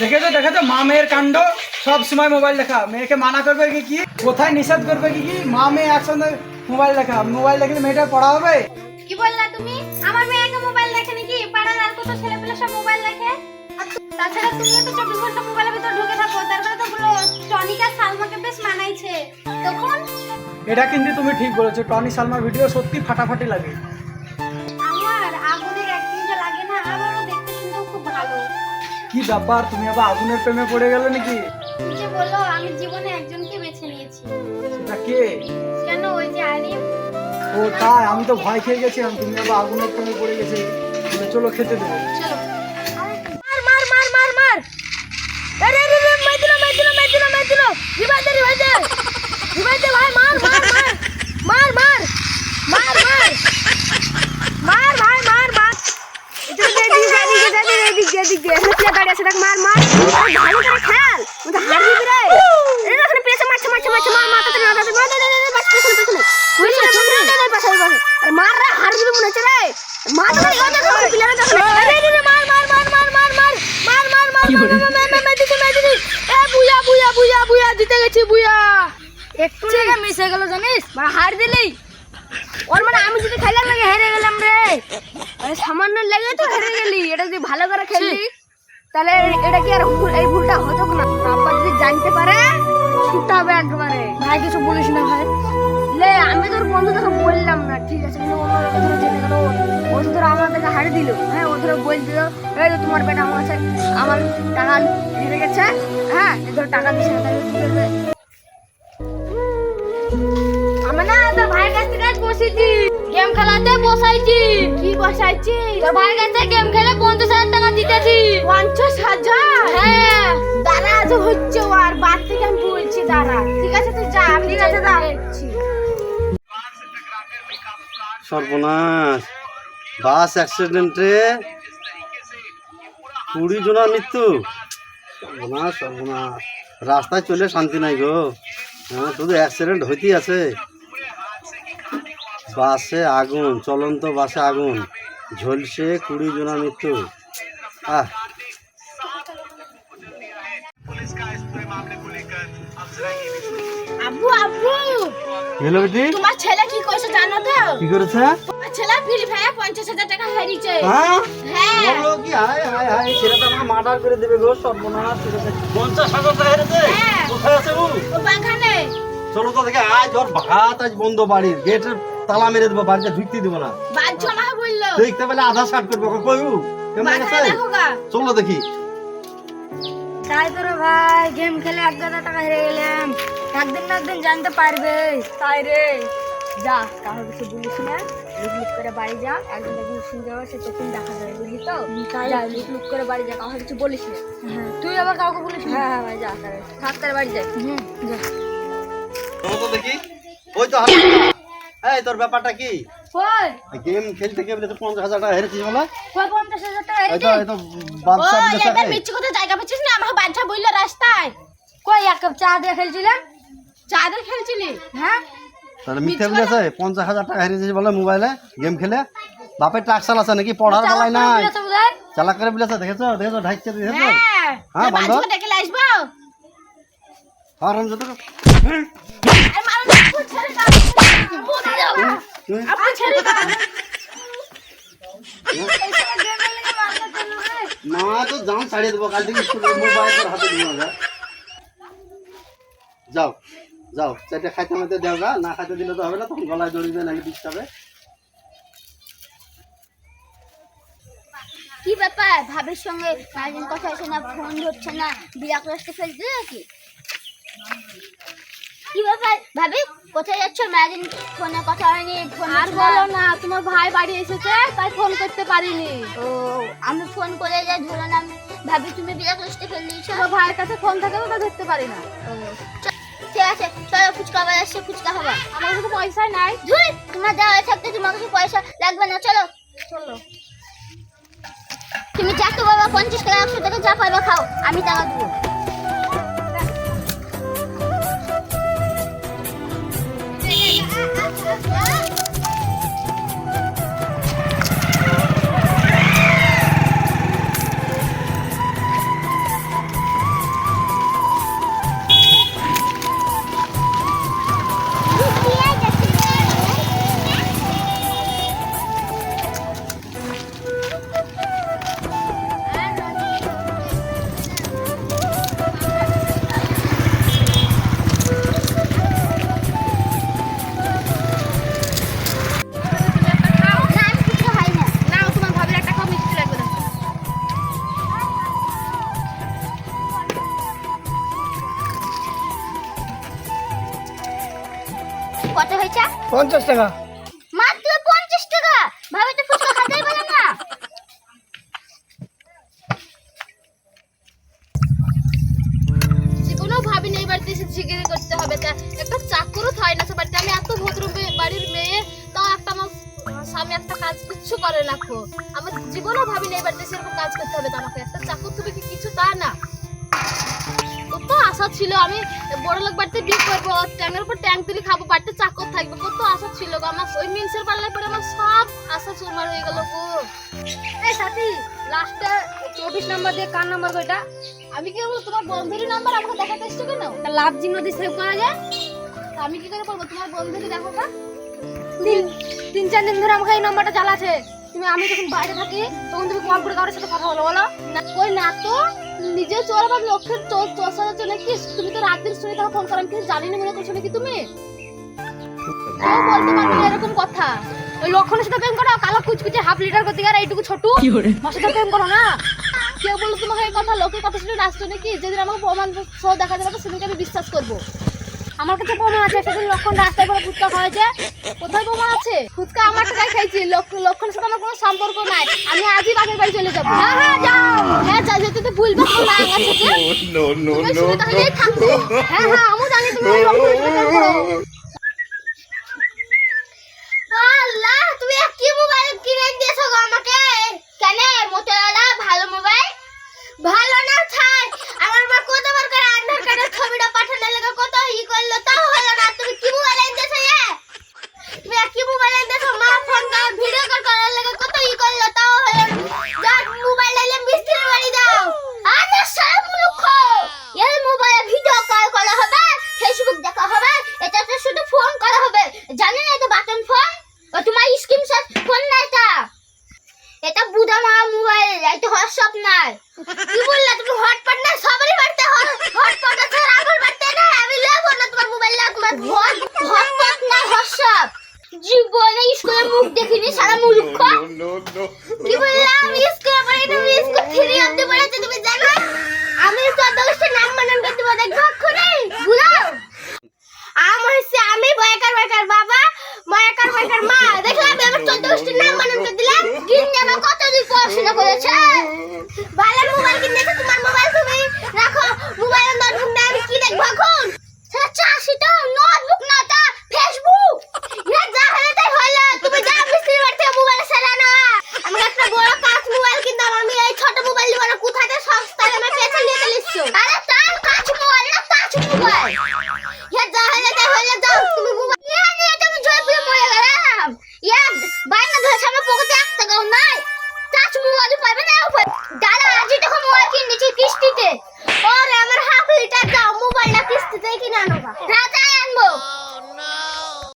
দেখেছ দেখেছ? মা মেয়ের কাণ্ড সব সময় মোবাইল দেখা। মেয়েকে মানা করবে কি কি? কোথায় নিষেধ করবে কি কি? মা মেয়ে একসঙ্গে মোবাইল দেখা। মোবাইল দেখলে মেয়েটা পড়া হবে? কি বললা তুমি? আমার মেয়েকে মোবাইল দেখে নাকি? পাড়ার আর কত ছেলেপেলে সব মোবাইল দেখে? তাছাড়া তুমিও তো চব্বিশ ঘণ্টা মোবাইলের ভিতর ঢুকে থাকো। তার মানে তো পুরো টনিকা সালমাকে বেশ মানাইছে। তখন? এটা কিন্তু তুমি ঠিক বলেছ। টনি সালমার ভিডিও সত্যি ফাটাফাটি লাগে। কি ব্যাপার? তুমি আবার আগুনের প্রেমে পড়ে গেলে নাকি? তুমি যে বলো আমি জীবনে একজনকে বেছে নিয়েছি। সেটা কে? কেন ওই যে আরিফ ও তাই আমি তো ভয় খেয়ে গেছিলাম তুমি আবার আগুনের প্রেমে পড়ে গেছে। চলো খেতে দেবো। চলো। মার মার মার মার মার! আরে আরে মার দিলো মার দিলো মার দিলো মার দিলো! রিভাই দে রিভাই দে! রিভাই মনে হচ্ছে রে মার তো ও দেখো প্লেয়ারে দেখো মার মার মার মার মার মার মার মার মার বলে? মার মার মার মার দিছি মার দিছি এ বুয়া বুয়া বুয়া বুয়া জিতে গেছি বুয়া একটু জায়গা মিশে হয়ে গেল জানিস মানে হার দিলি ওর মানে আমি যদি খেলার লাগে হেরে গেলাম রে সামান্য লেগে তো হেরে গেলি এটা যদি ভালো করে খেললি তাহলে এটা কি আর ভুল- এই ভুলটা হতো না? আব্বা যদি জানতে পারে ছুটতে হবে একবারে। ভাই কিছু বলিস না ভাই। লে আমি তোর বন্ধু তোকে বললাম না। ঠিক আছে কিন্তু অন্য ধরে জেনে গেল। ও তো ধরো আমাদেরকে হারে দিল। হ্যাঁ ও ধরো বল দিল এই তো তোমার বেটা আমার কাছে আমার টাকা হেরে গেছে। হ্যাঁ ধরো টাকা দিছে না তাহলে কি করবে? আমি না তোর ভাইয়ের কাছ থেকে বসেছি। গেম খেলাতে বসাইছি। কি বসাইছি? তোর ভাইয়ের কাছে গেম খেলে পঞ্চাশ হাজার টাকা দিতেছি। পঞ্চাশ হাজার? হ্যাঁ। দাঁড়া আজ হচ্ছে ও আর বাদ থেকে আমি বলছি দাঁড়া। ঠিক আছে তুই যা আমি ঠিক আছে দাঁড়া সর্বনাশ। বাস অ্যাক্সিডেন্টে কুড়ি জনের মৃত্যু। সর্বনাশ সর্বনাশ। রাস্তায় চলে শান্তি নাই গো। হ্যাঁ শুধু অ্যাক্সিডেন্ট হইতেই আছে। বাসে আগুন চলন্ত বাসে আগুন ঝলসে কুড়ি জনের মৃত্যু। আহ। আব্বু আব্বু! হ্যালো বেটি। তোমার ছেলে কি করেছে জানো তো? কি করেছে? তোমার ছেলে ফ্রি ফায়ার পঞ্চাশ হাজার টাকা হারিয়েছে। হ্যাঁ? হ্যাঁ। বলো কি হায় হায় হায় ছেলেটা আমাকে মার্ডার করে দেবে গো সর্বনাশ ছেলেটা। পঞ্চাশ টাকা হেরেছে হ্যাঁ। কোথায় আছে ও? ও বাগানে। চলো তো দেখে আজ ওর ভাত আজ বন্ধ বাড়ির গেটের তালা মেরে দেবো বাড়িতে ঢুকতে দেবো না। বাচ্চা আমাকে বলল। দেখতে পেলে আধার কার্ড করব কই কেমন চলো দেখি। তাই তোর ভাই গেম খেলে এক গাদা টাকা হেরে গেলাম। একদিন না একদিন জানতে পারবে। তাই রে। যা কাউকে কিছু বলিস না। লুক লুক করে বাড়ি যা একদিন একদিন শুনতে হবে সে তখন দেখা যাবে বুঝলি তো? যা লুক লুক করে বাড়ি যা কাউকে কিছু বলিস না। তুই আবার কাউকে বলিস হ্যাঁ হ্যাঁ ভাই যা তাহলে থাক তার বাড়ি যাই। হুম যা। তো দেখি। ওই তো হাত- এই তোর ব্যাপারটা কি? কই গেম খেলতে গেলে তো পঞ্চাশ হাজার টাকা হেরেছিস বলে। কই পঞ্চাশ হাজার টাকা এই তো এই তো বাদশা বিদেশে। কথা জায়গা পাচ্ছিস না? আমাকে বাচ্চা বলল রাস্তায়। কই এক কাপ চা দিয়ে খেলছিলাম? চা দিয়ে খেলছিলি? হ্যাঁ? তাহলে মিথ্যে বলেছে পঞ্চাশ হাজার টাকা হেরেছিস বলে মোবাইলে গেম খেলে। বাপের টাকসাল আছে নাকি? পড়ার বেলায় নাই। চালাক করে বিলেছে দেখেছ? দেখেছ? ঢাকছে দেখেছ? হ্যাঁ। হ্যাঁ, বান্ধব। ডেকে নিয়ে আসব। আর রঞ্জ না তো জাম ছাড়িয়ে দেবো, কাল থেকে স্কুলে হাতে যাও যাও, চারটে খাইতে মাইতে দেও গা, না খাইতে দিলে তো হবে না, তখন গলায় দড়ি দিয়ে নাকি ডিস্টার্বে কি ব্যাপার? ভাবির সঙ্গে কথা হচ্ছে না, ফোন ধরছে না, বিরাট রাস্তে ফেলতে নাকি? কি ব্যাপার ভাবি কোথায় যাচ্ছ? ম্যাজিন ফোনে কথা হয়নি ফোন আর বলো না তোমার ভাই বাড়ি এসেছে তাই ফোন করতে পারিনি। ও আমি ফোন করে যাই ধরে না ভাবি তুমি বিরাট রাস্তে ফেল দিয়েছ তোমার ভাইয়ের কাছে ফোন থাকে তো ধরতে পারি না। ঠিক আছে চলো ফুচকা বাজার আসছে ফুচকা খাবা। আমার কাছে পয়সা নাই। ধুই তোমার দেওয়া থাকতে তোমার কাছে পয়সা লাগবে না চলো। চলো। তুমি যা তো বাবা পঞ্চাশ টাকা একশো টাকা যা পারবে খাও। আমি টাকা দেবো। 啊 কত হয়েছে? পঞ্চাশ টাকা। মাত্র পঞ্চাশ টাকা? ভাবে তো ফুচকা খাতেই পারে না। জীবনেও ভাবিনি এই বাড়িতে এসে ঝিগিরি করতে হবে তা। একটা চাকরও হয় না সে বাড়িতে আমি এত ভদ্র বাড়ির মেয়ে তাও একটা আমার স্বামী একটা কাজ কিচ্ছু করে না আমার জীবনেও ভাবিনি এই বাড়িতে সেরকম কাজ করতে হবে তো আমাকে। একটা চাকর তুমি কি কিছু তা না। ছিল, আমি বড় লোক বাড়িতে বিয়ে করব ট্যাংের উপর ট্যাং তুলি খাব, বাড়িতে চাকর থাকবে, কত আশা ছিল গো। আমার ওই মিনসের পাল্লায় পরে আমার সব আশা চুরমার হয়ে গেল গো। এই সাথী লাস্টে চব্বিশ নাম্বার দিয়ে কার নাম্বার কয়টা আমি কি বলব, তোমার বন্ধুরই নাম্বার আমাকে দেখাতে এসছো কেন? তা লাভ চিহ্ন দিয়ে সেভ করা যায়? তা আমি কি করে করব? তোমার বন্ধুকে দেখো কা তিন তিন, চার দিন ধরে আমাকে এই নাম্বারটা চালাচ্ছে তুমি, আমি যখন বাইরে থাকি, তখন তুমি কল করে কারোর সাথে কথা বলো বলো। না কই না তো নিজে চোর আবার লক্ষ্যের চোর চোর জন্য নাকি তুমি তো রাত দিন শুনে তাকে ফোন করেন কিছু জানি না মনে করছ নাকি তুমি? বলতে পারবে না এরকম কথা। ওই লক্ষণের সাথে প্রেম করো কালো কুচকুচে হাফ লিটার করতে গেলে এইটুকু ছোট। মার সাথে প্রেম করো না। কেউ বলল তোমাকে এই কথা লোকের কথা শুনে নাকি? যেদিন আমাকে প্রমাণ দেখা যাবে সেদিনকে আমি বিশ্বাস করব। আমার কাছে বোমা আছে সেদিন লক্ষণ রাস্তায় করে ফুচকা খাওয়াছে কোথায় বোমা আছে? ফুচকা আমার টাকায় খাইছি লক্ষণ সাথে আমার কোনো সম্পর্ক নাই। আমি আজই বাপের বাড়ি চলে যাব। হ্যাঁ হ্যাঁ যাও। হ্যাঁ যাও যেতে তো ভুলবে তোমার মা গেছে তুমি শুনে তাহলেই থাকব হ্যাঁ হ্যাঁ আমি জানি তুমি এটা হোয়াটসঅ্যাপ নাই। কি বললা তুমি হটপট না সবারই বাড়তে হটপট আছে আর আমার বাড়তে না আমি লাগবো না তোমার মোবাইল তোমার হটপট না হোয়াটসঅ্যাপ জীবনে স্কুলে মুখ দেখিনি সারা মূর্খ। কি বললাম আমি স্কুলে পড়ি তুমি স্কুল থ্রি অব্দি পড়েছো তুমি জানো? আমি চোদ্দ বছর নাম বানান করতে পারি দেখো করে বুঝাও আমার হচ্ছে আমি বয়কার বয়কার বাবা বয়কার বয়কার মা। দেখলাম আমি আমার চোদ্দ বছর নাম বানান করে দিলাম গিন্নি আমার কতদিন পড়াশোনা করেছে? ভালো মোবাইল কিনেছে